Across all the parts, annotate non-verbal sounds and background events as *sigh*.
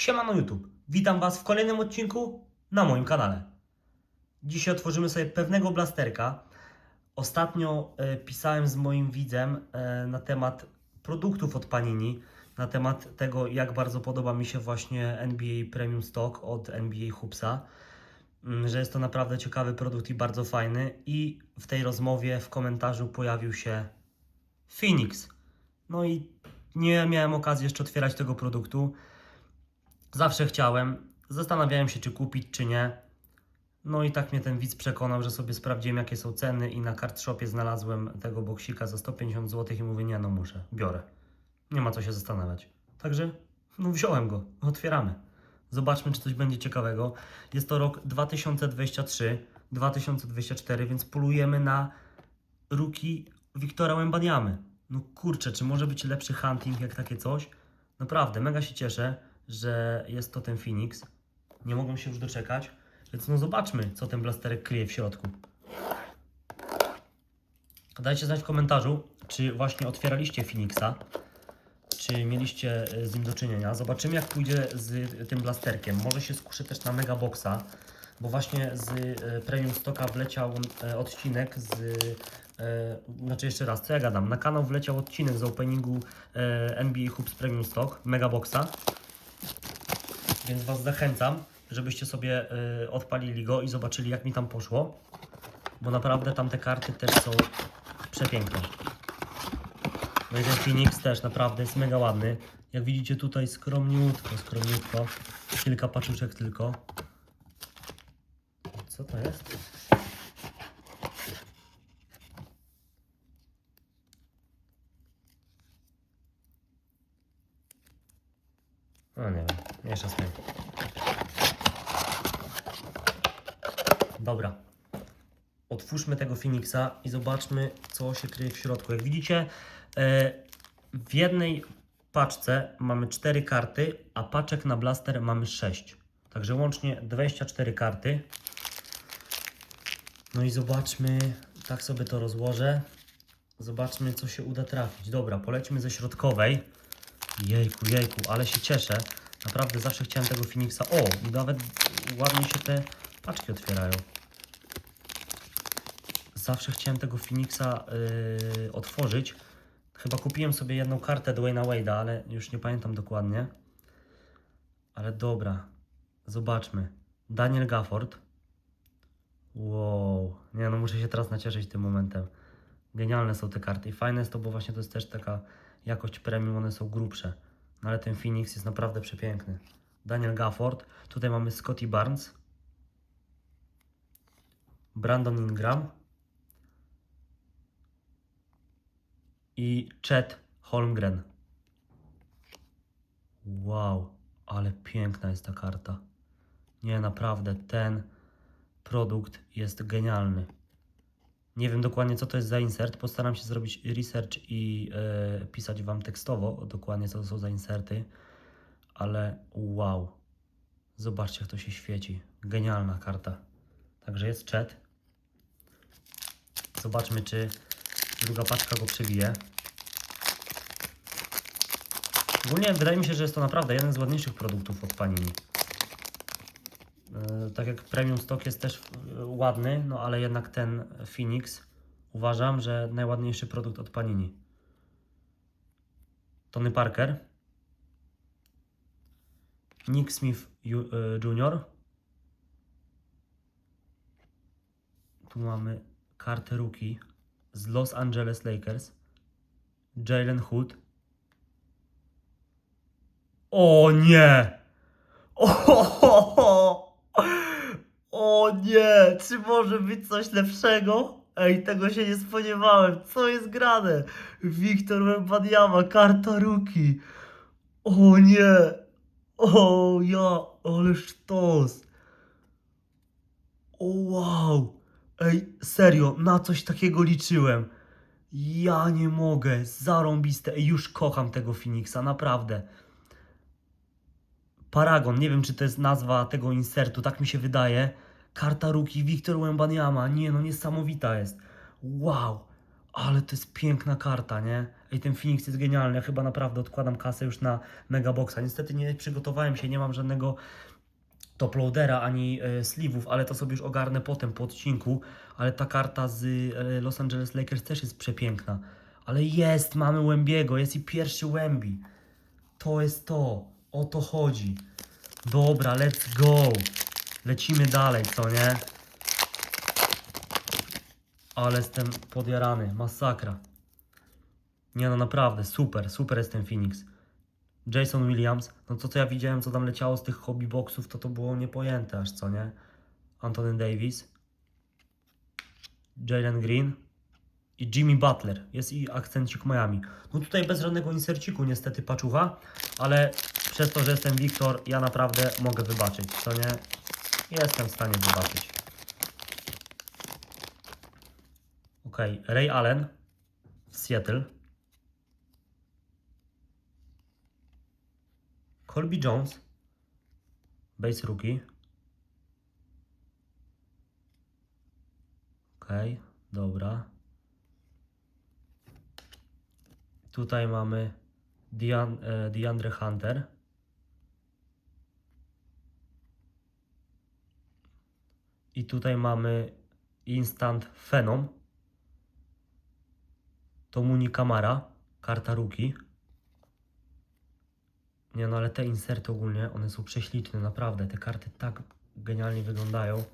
Siemano YouTube, witam Was w kolejnym odcinku na moim kanale. Dzisiaj otworzymy sobie pewnego blasterka. Ostatnio e, pisałem z moim widzem e, na temat produktów od Panini, na temat tego jak bardzo podoba mi się właśnie NBA Premium Stock od NBA Hoopsa, Mm, że jest to naprawdę ciekawy produkt i bardzo fajny i w tej rozmowie w komentarzu pojawił się Phoenix. No i nie miałem okazji jeszcze otwierać tego produktu. Zawsze chciałem. Zastanawiałem się, czy kupić, czy nie. No i tak mnie ten widz przekonał, że sobie sprawdziłem, jakie są ceny i na kartshopie znalazłem tego boksika za 150 zł i mówię, nie no muszę, biorę. Nie ma co się zastanawiać. Także, no wziąłem go, otwieramy. Zobaczmy, czy coś będzie ciekawego. Jest to rok 2023, 2024, więc polujemy na ruki Wiktora Łębaniamy. No kurczę, czy może być lepszy hunting jak takie coś? Naprawdę, mega się cieszę, że jest to ten Phoenix. Nie mogą się już doczekać. Więc no zobaczmy, co ten blasterek kryje w środku. Dajcie znać w komentarzu, czy właśnie otwieraliście Phoenixa, czy mieliście e, z nim do czynienia. Zobaczymy, jak pójdzie z tym blasterkiem. Może się skuszę też na Megaboxa, bo właśnie z e, Premium Stocka wleciał e, odcinek z... Znaczy jeszcze raz, co ja gadam? Na kanał wleciał odcinek z openingu NBA Hoops Premium Stock, Megaboxa. Więc Was zachęcam, żebyście sobie y, odpalili go i zobaczyli, jak mi tam poszło. Bo naprawdę tamte karty też są przepiękne. No i ten Phoenix też naprawdę jest mega ładny. Jak widzicie tutaj skromniutko, skromniutko. Kilka paczuszek tylko. Co to jest? No nie wiem, mniejsza z tym. Dobra. Otwórzmy tego Phoenixa i zobaczmy, co się kryje w środku. Jak widzicie, e, w jednej paczce mamy 4 karty, a paczek na blaster mamy 6. Także łącznie 24 karty. No i zobaczmy, tak sobie to rozłożę. Zobaczmy, co się uda trafić. Dobra, polećmy ze środkowej. Jejku, jejku, ale się cieszę. Naprawdę zawsze chciałem tego Phoenixa. O, i nawet ładnie się te paczki otwierają. Zawsze chciałem tego Phoenixa yy, otworzyć. Chyba kupiłem sobie jedną kartę Dwayna Wade'a, ale już nie pamiętam dokładnie. Ale dobra, zobaczmy. Daniel Gafford. Wow, nie no, muszę się teraz nacieszyć tym momentem. Genialne są te karty i fajne jest to, bo właśnie to jest też taka jakość premium, one są grubsze. No ale ten Phoenix jest naprawdę przepiękny. Daniel Gafford. Tutaj mamy Scotty Barnes. Brandon Ingram. I Chet Holmgren. Wow, ale piękna jest ta karta. Nie, naprawdę, ten produkt jest genialny. Nie wiem dokładnie, co to jest za insert. Postaram się zrobić research i e, pisać Wam tekstowo dokładnie, co to są za inserty. Ale wow. Zobaczcie, jak to się świeci. Genialna karta. Także jest chat. Zobaczmy, czy druga paczka go przebije. Ogólnie wydaje mi się, że jest to naprawdę jeden z ładniejszych produktów od Panini. E, Tak jak Premium Stock jest też e, ładny, no ale jednak ten Phoenix uważam, że najładniejszy produkt od Panini. Tony Parker. Nick Smith Ju- e, Jr. Tu mamy kartę rookie z Los Angeles Lakers. Jalen Hood. O nie! *laughs* O, o nie! Czy może być coś lepszego? Ej, tego się nie spodziewałem. Co jest grane? Wiktor Wembaniama, karta rookie. O nie! O ja, ale sztos. O wow! Ej, serio, na coś takiego liczyłem. Ja nie mogę, zarąbiste. Ej, już kocham tego Phoenixa, naprawdę. Paragon, nie wiem czy to jest nazwa tego insertu, tak mi się wydaje. Karta ruki Wiktor Wembaniama, nie no, niesamowita jest. Wow, Ale to jest piękna karta, nie? Ej, ten Phoenix jest genialny. Ja chyba naprawdę odkładam kasę już na Megaboxa. Niestety nie przygotowałem się, nie mam żadnego toploadera ani e, sleeve'ów, ale to sobie już ogarnę potem po odcinku. Ale ta karta z e, Los Angeles Lakers też jest przepiękna. Ale jest, mamy Łębiego, jest i pierwszy Łębi. To jest to, o to chodzi. Dobra, let's go. Lecimy dalej, co nie? Ale jestem podjarany, masakra. Nie no, naprawdę, super, super jest ten Phoenix. Jason Williams, no to co ja widziałem, co tam leciało z tych hobby boxów, to to było niepojęte aż, co nie? Anthony Davis, Jalen Green i Jimmy Butler. Jest i akcencik Miami. No tutaj bez żadnego inserciku niestety paczucha, ale przez to, że jestem Wiktor, ja naprawdę mogę wybaczyć, co nie? Jestem w stanie wybaczyć. Ok, Ray Allen w Seattle. Colby Jones, base rookie. Ok, dobra. Tutaj mamy e, DeAndre Hunter. I tutaj mamy Instant Phenom. To Muni Kamara, karta rookie. Nie no, ale te inserty ogólnie, one są prześliczne, naprawdę. Te karty tak genialnie wyglądają.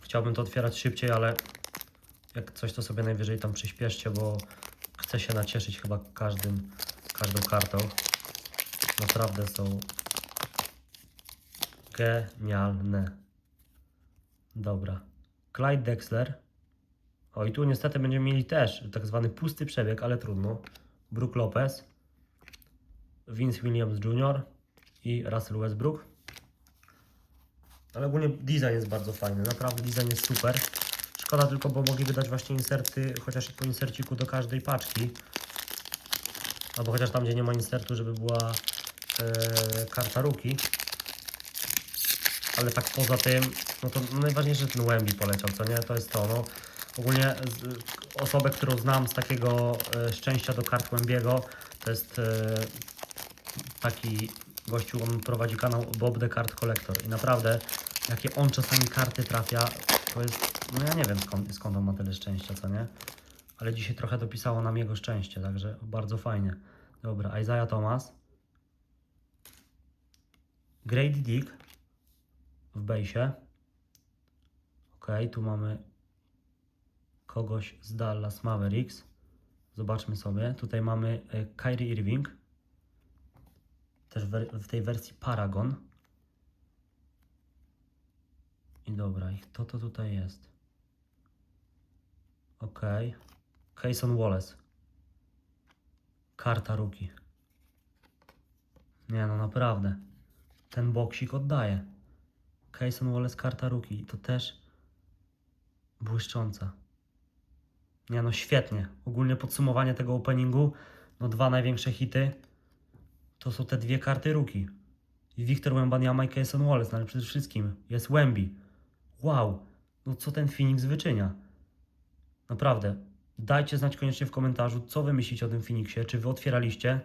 Chciałbym to otwierać szybciej, ale jak coś to sobie najwyżej tam przyspieszcie, bo chcę się nacieszyć chyba każdym, każdą kartą. Naprawdę są genialne. Dobra. Clyde Dexler. O i tu niestety będziemy mieli też tak zwany pusty przebieg, ale trudno. Brook Lopez, Vince Williams Jr. i Russell Westbrook. Ale ogólnie design jest bardzo fajny, naprawdę design jest super. Szkoda tylko, bo mogliby dać właśnie inserty, chociaż po inserciku do każdej paczki. Albo chociaż tam, gdzie nie ma insertu, żeby była e, karta ruki. Ale tak poza tym, no to najważniejsze, że ten Wemby poleciał, co nie? To jest to, no. Ogólnie z, osobę, którą znam z takiego e, szczęścia do kart Wembiego, to jest e, taki gościu, on prowadzi kanał Bob the Card Collector i naprawdę, jakie on czasami karty trafia, to jest, no ja nie wiem skąd, skąd on ma tyle szczęścia, co nie? Ale dzisiaj trochę dopisało nam jego szczęście, także bardzo fajnie. Dobra, Isaiah Thomas. Grady Dick w bejsie. Ok, tu mamy kogoś z Dallas Mavericks. Zobaczmy sobie. Tutaj mamy e, Kyrie Irving. Też w tej wersji Paragon. I dobra, i kto to tutaj jest? Ok. Cason Wallace. Karta ruki. Nie no, naprawdę. Ten boksik oddaje. Cason Wallace, karta ruki. To też błyszcząca. Nie no, świetnie. Ogólnie podsumowanie tego openingu. No dwa największe hity to są te dwie karty ruki. I Wiktor Wembanyama i Cason Wallace, no ale przede wszystkim jest Wemby. Wow, no co ten Phoenix wyczynia? Naprawdę, dajcie znać koniecznie w komentarzu, co wy myślicie o tym Phoenixie, czy wy otwieraliście,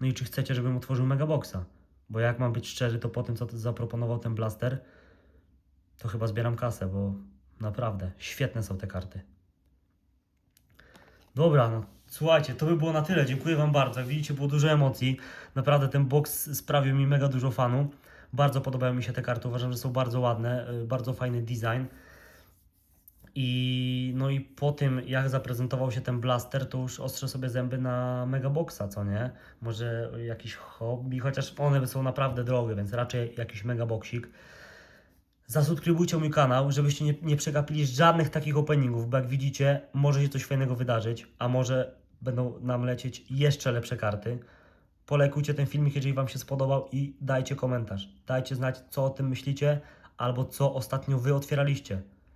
no i czy chcecie, żebym otworzył Megaboxa. Bo jak mam być szczery, to po tym, co zaproponował ten Blaster, to chyba zbieram kasę, bo naprawdę, świetne są te karty. Dobra, no słuchajcie, to by było na tyle. Dziękuję Wam bardzo. Jak widzicie, było dużo emocji. Naprawdę ten box sprawił mi mega dużo fanu. Bardzo podobają mi się te karty. Uważam, że są bardzo ładne, y, bardzo fajny design. I no i po tym, jak zaprezentował się ten blaster, to już ostrzę sobie zęby na Megaboxa, co nie? Może jakiś hobby, chociaż one są naprawdę drogie, więc raczej jakiś Megaboxik. Zasubskrybujcie mój kanał, żebyście nie, nie przegapili żadnych takich openingów, bo jak widzicie, może się coś fajnego wydarzyć, a może będą nam lecieć jeszcze lepsze karty. Polekujcie ten filmik, jeżeli Wam się spodobał i dajcie komentarz. Dajcie znać, co o tym myślicie, albo co ostatnio Wy otwieraliście.